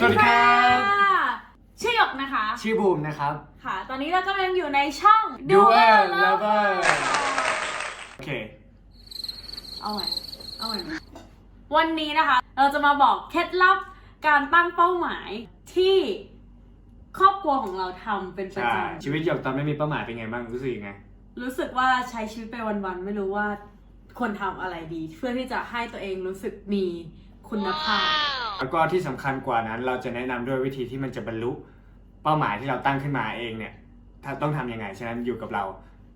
สวัสดีครับชื่อหยกนะคะ ชื่อบูมนะครับ ค่ะ ตอนนี้เรากำลังอยู่ในช่อง Dual Lover โอเค เอาใหม่เอาใหม่วันนี้นะคะ เราจะมาบอกเคล็ดลับการตั้งเป้าหมายที่ครอบครัวของเราทำเป็นประใช่จชีวิตหยกตอนไม่มีเป้าหมายเป็นไงบ้างรู้สึกยังไงำรู้สึกว่าใช้ชีวิตไปวันๆไม่รู้ว่าควรทำอะไรดี เพื่อที่จะให้ตัวเองรู้สึกมีคุณภาพ แล้วก็ที่สำคัญกว่านั้น เราจะแนะนำด้วยวิธีที่มันจะบรรลุเป้าหมายที่เราตั้งขึ้นมาเองเนี่ยถ้าต้องทำยังไงฉะนั้นอยู่กับเรา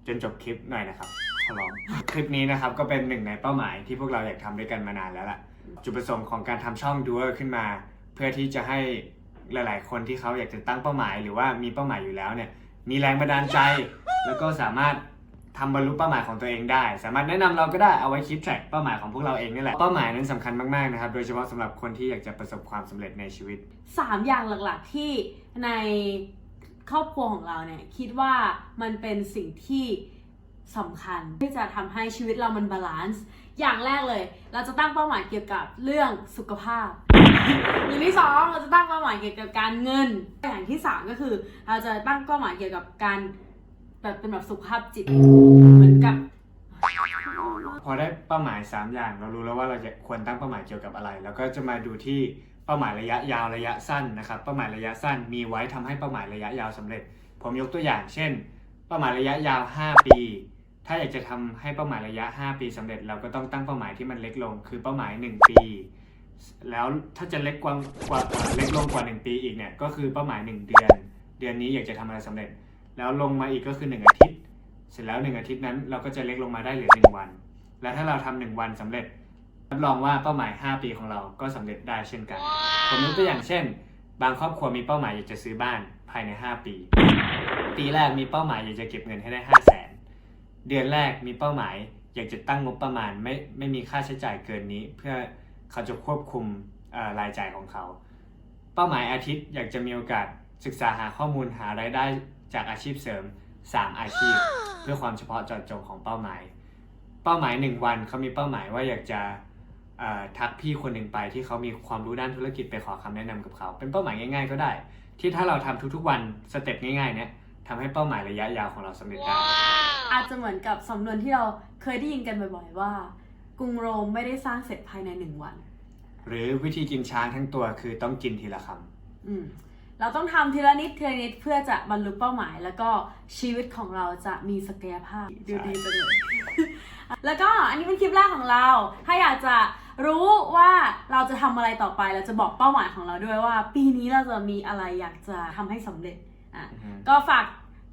จนจบคลิปหน่อยนะครับขอร้องคลิปนี้นะครับก็เป็นหนึ่งในเป้าหมายที่พวกเราอยากทำด้วยกันมานานแล้วล่ะจุดประสงค์ของการทำช่องดูเออร์ขึ้นมา เพื่อที่จะให้หลาย ๆ คนที่เขาอยากจะตั้งเป้าหมาย หรือว่ามีเป้าหมายอยู่แล้วเนี่ยมีแรงบันดาลใจ แล้วก็สามารถ ทำบรรลุเป้าหมายของตัวเองได้ สามารถแนะนำเราก็ได้เอาไว้คิดแทร็กเป้าหมายของพวกเราเองนี่แหละ เป้าหมายนั้นสำคัญมากๆนะครับ โดยเฉพาะสำหรับคนที่อยากจะประสบความสำเร็จในชีวิตสามอย่างหลักๆที่ในครอบครัวของเราเนี่ยคิดว่ามันเป็นสิ่งที่สำคัญที่จะทำให้ชีวิตเรามันบาลานซ์อย่างแรกเลย เราจะตั้งเป้าหมายเกี่ยวกับเรื่องสุขภาพ อย่างที่สองเราจะตั้งเป้าหมายเกี่ยวกับการเงิน อย่างที่สามก็คือ เราจะตั้งเป้าหมายเกี่ยวกับการ แบบเป็นแบบสุขภาพจิต เหมือนกับ พอได้เป้าหมาย 3 อย่าง เรารู้แล้วว่าเราจะควรตั้งเป้าหมายเกี่ยวกับอะไร แล้วก็จะมาดูที่เป้าหมายระยะยาวระยะสั้นนะครับ เป้าหมายระยะสั้นมีไว้ทำให้เป้าหมายระยะยาวสำเร็จ ผมยกตัวอย่าง เช่น เป้าหมายระยะยาว 5 ปี ถ้าอยากจะทำให้เป้าหมายระยะ 5 ปีสำเร็จ เราก็ต้องตั้งเป้าหมายที่มันเล็กลง คือเป้าหมาย 1 ปี แล้วถ้าจะเล็กกว่ากว่าเล็กลงกว่า 1 ปีอีกเนี่ยก็คือเป้าหมาย 1 เดือน เดือนนี้อยากจะทำอะไรสำเร็จ แล้วลงมาอีกก็คือ 1 อาทิตย์ เสร็จแล้ว 1 อาทิตย์นั้นเราก็จะเล็กลงมาได้เหลือ 1 วัน และถ้าเราทำหนึ่งวันสำเร็จรับรองว่าเป้าหมาย 5 ปีของเราก็สำเร็จได้เช่นกัน ผมยกตัวอย่างเช่น บางครอบครัวมีเป้าหมายอยากจะซื้อบ้านภายใน 5 ปี ปีแรกมีเป้าหมายอยากจะเก็บเงินให้ได้ 5 0 0แสนเดือนแรกมีเป้าหมายอยากจะตั้งงบประมาณไม่ไม่มีค่าใช้จ่ายเกินนี้ เพื่อเขาจะควบคุมรายจ่ายของเขา เป้าหมายอาทิตย์อยากจะมีโอกาสศึกษาหาข้อมูลหารายได้ จากอาชีพเสริม 3 อาชีพ เพื่อความเฉพาะเจาะจงของเป้าหมาย เป้าหมายหนึ่งวันเขามีเป้าหมายว่าอยากจะเอ่อทักพี่คนหนึ่งไปที่เขามีความรู้ด้านธุรกิจไปขอคำแนะนำกับเขา เป็นเป้าหมายง่าย ๆ ก็ได้ ที่ถ้าเราทำทุกๆวันสเต็ปง่ายๆเนี่ยทำให้เป้าหมายระยะยาวของเราสำเร็จได้อาจจะเหมือนกับสำนวนที่เราเคยได้ยินกันบ่อยๆว่า กรุงโรมไม่ได้สร้างเสร็จภายในหนึ่งวัน หรือวิธีกินช้างทั้งตัวคือต้องกินทีละคอืม เราต้องทำทีละนิดทีละนิดเพื่อจะบรรลุเป้าหมาย แล้วก็ชีวิตของเราจะมีศักยภาพดูดีจังเลยแล้วก็อันนี้เป็นคลิปแรกของเรา ถ้าอยากจะรู้ว่าเราจะทำอะไรต่อไปเราจะบอกเป้าหมายของเราด้วยว่า ปีนี้เราจะมีอะไรอยากจะทำให้สำเร็จอะำอือฮึ ก็ฝาก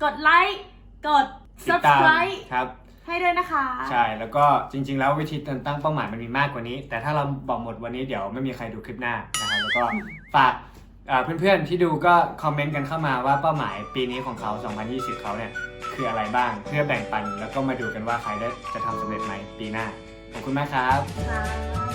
กดไลค์กด ติดตาม subscribe ครับ ให้ด้วยนะคะ ใช่ แล้วก็จริง ๆ แล้ววิธีการตั้งเป้าหมายมันมีมากกว่านี้ แต่ถ้าเราบอกหมดวันนี้เดี๋ยวไม่มีใครดูคลิปหน้านะครับ แล้วก็ฝาก เพื่อนๆที่ดูก็คอมเมนต์กันเข้ามาว่าเป้าหมายปีนี้ของเขา 2020 เขาเนี่ยคืออะไรบ้างเพื่อแบ่งปัน แล้วก็มาดูกันว่าใครได้จะทำสำเร็จไหมปีหน้า ขอบคุณมากครับ